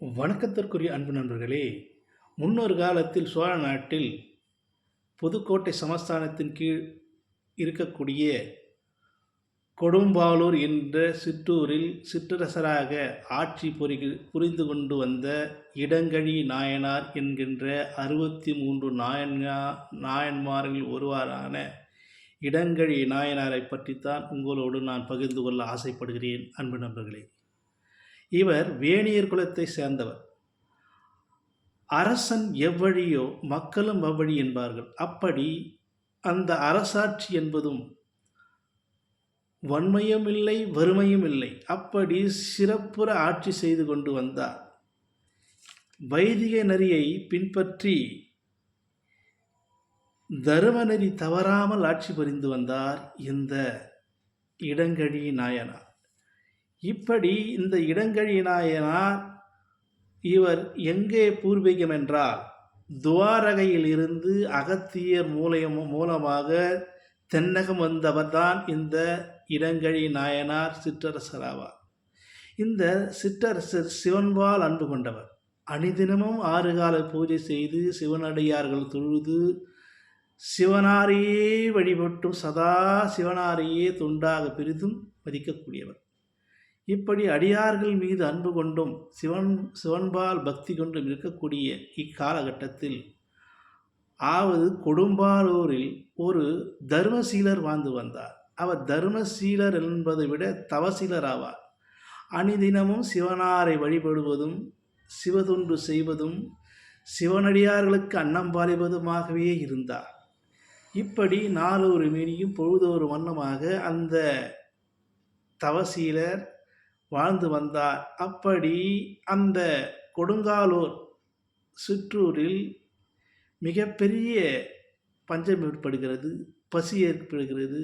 வணக்கத்திற்குரிய அன்பு நண்பர்களே முன்னொரு காலத்தில் சோழ நாட்டில் புதுக்கோட்டை சமஸ்தானத்தின் கீழ் இருக்கக்கூடிய கொடும்பாளூர் என்ற சிற்றூரில் சிற்றரசராக ஆட்சி புரிகு புரிந்து கொண்டு வந்த இடங்கழி நாயனார் என்கின்ற அறுபத்தி மூன்று நாயன்மா நாயன்மார்களில் ஒருவரான இடங்கழி நாயனாரை பற்றித்தான் உங்களோடு நான் பகிர்ந்து கொள்ள ஆசைப்படுகிறேன். அன்பு நண்பர்களே இவர் வேணியர் குலத்தை சேர்ந்தவர். அரசன் எவ்வழியோ மக்களும் அவ்வழி என்பார்கள். அப்படி அந்த அரசாட்சி என்பதும் வன்மையும் இல்லை வறுமையும் இல்லை அப்படி சிறப்புற ஆட்சி செய்து கொண்டு வந்தார். வைதிக நெறியை பின்பற்றி தரும நெறி தவறாமல் ஆட்சி புரிந்து வந்தார் இந்த இடங்கழி நாயனார். இப்படி இந்த இடங்கழி நாயனார் இவர் எங்கே பூர்வீகம் என்றால் துவாரகையில் இருந்து அகத்தியர் மூலயம் மூலமாக தென்னகம் வந்தவர்தான் இந்த இடங்கழி நாயனார் சிற்றரசராவார். இந்த சிற்றரசர் சிவன்பால் அன்பு கொண்டவர். அணிதினமும் ஆறு கால பூஜை செய்து சிவனடியார்கள் தொழுது சிவனாரையே வழிபட்டும் சதா சிவனாரையே துண்டாக பெரிதும் மதிக்கக்கூடியவர். இப்படி அடியார்கள் மீது அன்பு கொண்டும் சிவன் சிவன்பால் பக்தி கொண்டும் இருக்கக்கூடிய இக்காலகட்டத்தில் ஆவது கொடும்பாலூரில் ஒரு தர்மசீலர் வாழ்ந்து வந்தார். அவர் தர்மசீலர் என்பதை விட தவசீலர் ஆவார் அணிதினமும் சிவனாரை வழிபடுவதும் சிவதுண்டு செய்வதும் சிவனடியார்களுக்கு அன்னம் பாலிவதுமாகவே இருந்தார். இப்படி நாளொரு மீனியும் பொழுதொரு வண்ணமாக அந்த தவசீலர் வாழ்ந்து வந்தார். அப்படி அந்த கொடுங்காலூர் சிற்றூரில் மிகப்பெரிய பஞ்சம் ஏற்படுகிறது பசி ஏற்படுகிறது.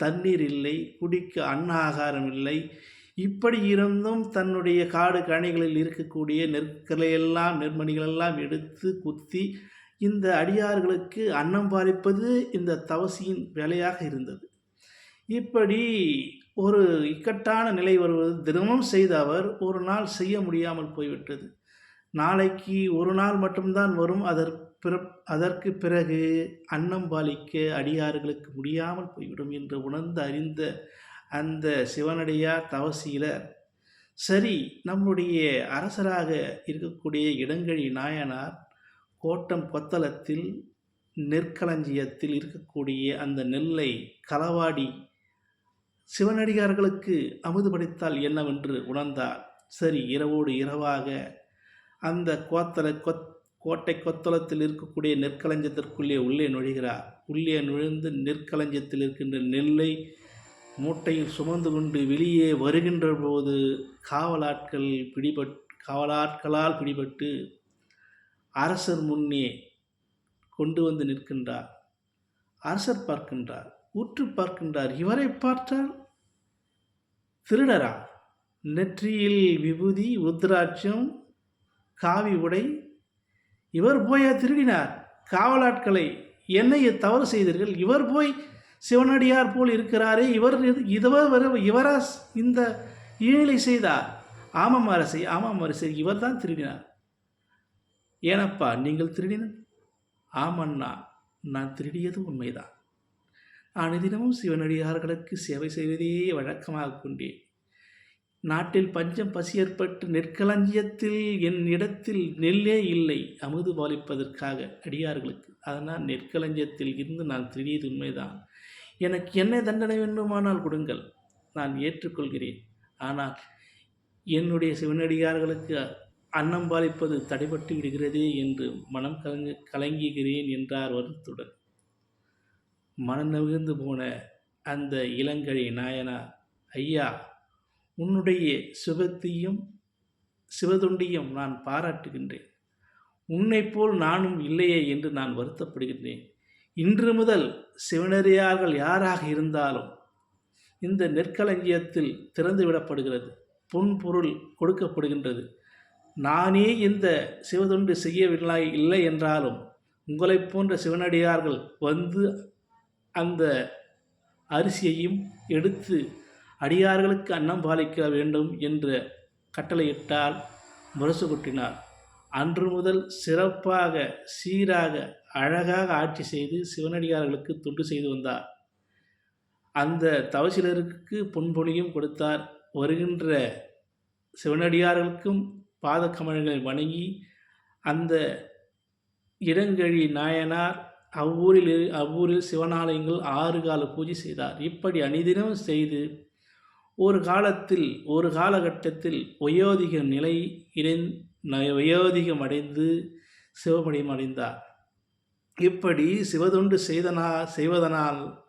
தண்ணீர் இல்லை குடிக்க அன்ன ஆகாரம் இல்லை. இப்படி இருந்தும் தன்னுடைய காடு கணிகளில் இருக்கக்கூடிய நெற்களையெல்லாம் நெற்மணிகளெல்லாம் எடுத்து குத்தி இந்த அடியார்களுக்கு அன்னம் பாலிப்பது இந்த தவசியின் வேலையாக இருந்தது. இப்படி ஒரு இக்கட்டான நிலை வருவது தினமும் செய்த அவர் ஒரு நாள் செய்ய முடியாமல் போய்விட்டது. நாளைக்கு ஒரு நாள் மட்டும்தான் வரும். அதற்கு பிற அதற்கு பிறகு அன்னம் பாலிக்க அடியார்களுக்கு முடியாமல் போய்விடும் என்று உணர்ந்து அறிந்த அந்த சிவனடியார் தவசீலர் சரி நம்முடைய அரசராக இருக்கக்கூடிய இடங்கழி நாயனார் கோட்டம் கொத்தளத்தில் நெற்களஞ்சியத்தில் இருக்கக்கூடிய அந்த நெல்லை களவாடி சிவனடிகார்களுக்கு அமுது படைத்தால் என்னவென்று உணர்ந்தார். சரி இரவோடு இரவாக அந்த கோத்தல கொத் கோட்டை கொத்தளத்தில் இருக்கக்கூடிய நெற்களஞ்சத்திற்குள்ளே உள்ளே நுழைகிறார். உள்ளே நுழைந்து நெற்களஞ்சத்தில் இருக்கின்ற நெல்லை மூட்டையில் சுமந்து கொண்டு வெளியே வருகின்ற போது காவலாட்கள் பிடிபட் காவலாட்களால் பிடிபட்டு அரசர் முன்னே கொண்டு வந்து நிற்கின்றார். அரசர் பார்க்கின்றார். உற்று பார்க்கின்றார். இவரை பார்த்தால் திருடரா நெற்றியில் விபூதி உத்ராட்சம் காவி உடை. இவர் போயா திருடினார். காவலாட்களை என்னை தவறு செய்தீர்கள்? இவர் போய் சிவனடியார் போல் இருக்கிறாரே. இவர் இதுவர் இவரா இந்த ஈழை செய்தார்? ஆமாம் அரசை ஆமாம் அரசை இவர் தான் திருடினார். ஏனப்பா நீங்கள் திருடின ஆமண்ணா நான் திருடியது உண்மைதான். அனுதினமும் தினமும் சிவனடியார்களுக்கு சேவை செய்வதே வழக்கமாக கொண்டேன். நாட்டில் பஞ்சம் பசி ஏற்பட்டு நெற்களஞ்சியத்தில் என் இடத்தில் நெல்லே இல்லை. அமுது பாலிப்பதற்காக அடியார்களுக்கு. அதனால் நெற்களஞ்சியத்தில் இருந்து நான் திருடியது உண்மைதான். எனக்கு என்ன தண்டனை வேண்டுமானால் கொடுங்கள். நான் ஏற்றுக்கொள்கிறேன். ஆனால் என்னுடைய சிவனடியார்களுக்கு அன்னம் பாலிப்பது தடைபட்டு விடுகிறதே என்று மனம் கலங்கு கலங்குகிறேன் என்றார் வருத்துடன் மன நவிழ்ந்து போன அந்த இளங்கழி நாயனா ஐயா உன்னுடைய சுபத்தையும் சிவதுண்டியும் நான் பாராட்டுகின்றேன். உன்னை போல் நானும் இல்லையே என்று நான் வருத்தப்படுகின்றேன். இன்று முதல் சிவனறியார்கள் யாராக இருந்தாலும் இந்த நெற்களஞ்சியத்தில் திறந்துவிடப்படுகிறது பொன் பொருள் கொடுக்கப்படுகின்றது. நானே இந்த சிவதொண்டு செய்யவில்லை இல்லை என்றாலும் உங்களைப் போன்ற சிவனடியார்கள் வந்து அந்த அரிசியையும் எடுத்து அடியார்களுக்கு அன்னம் பாலிக்க வேண்டும் என்று கட்டளையிட்டால் முரசு கொட்டினார். அன்று முதல் சிறப்பாக சீராக அழகாக ஆட்சி செய்து சிவனடியார்களுக்கு தொண்டு செய்து வந்தார். அந்த தவசிலருக்கு பொன்பொழியும் கொடுத்தார். வருகின்ற சிவனடியார்களுக்கும் பாதக்கமல்களை வணங்கி அந்த இடங்கழி நாயனார் அவ்வூரில் இரு- அவ்வூரில் சிவனாலயங்கள் ஆறு கால பூஜை செய்தார். இப்படி அனிதினம் செய்து ஒரு காலத்தில் ஒரு காலகட்டத்தில் வயோதிக நிலை இடைந் வயோதிகம் அடைந்து சிவபடியம் அடைந்தார். இப்படி சிவதொண்டு செய்தனா செய்வதனால்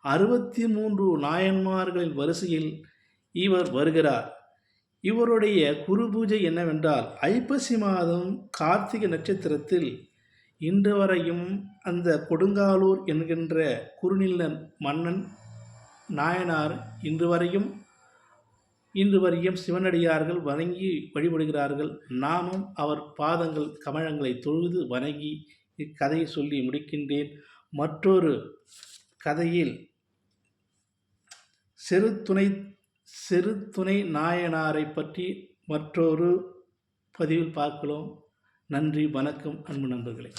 அறுபத்தி மூன்று நாயன்மார்களின் வரிசையில் இவர் வருகிறார். இவருடைய குரு பூஜை என்னவென்றால் ஐப்பசி மாதம் கார்த்திகை நட்சத்திரத்தில் இன்று வரையும் அந்த கொடுங்காலூர் என்கின்ற குறுநில மன்னன் நாயனார் இன்று வரையும் இன்று வரையும் சிவனடியார்கள் வணங்கி வழிபடுகிறார்கள். நாமும் அவர் பாதங்கள் கமலங்களை தொழுது வணங்கி இக்கதையை சொல்லி முடிக்கின்றேன். மற்றொரு கதையில் சிறுதுணை சிறுதுணை நாயனாரை பற்றி மற்றொரு பதிவில் பார்க்கலாம். நன்றி வணக்கம் அன்பு நண்பர்களே.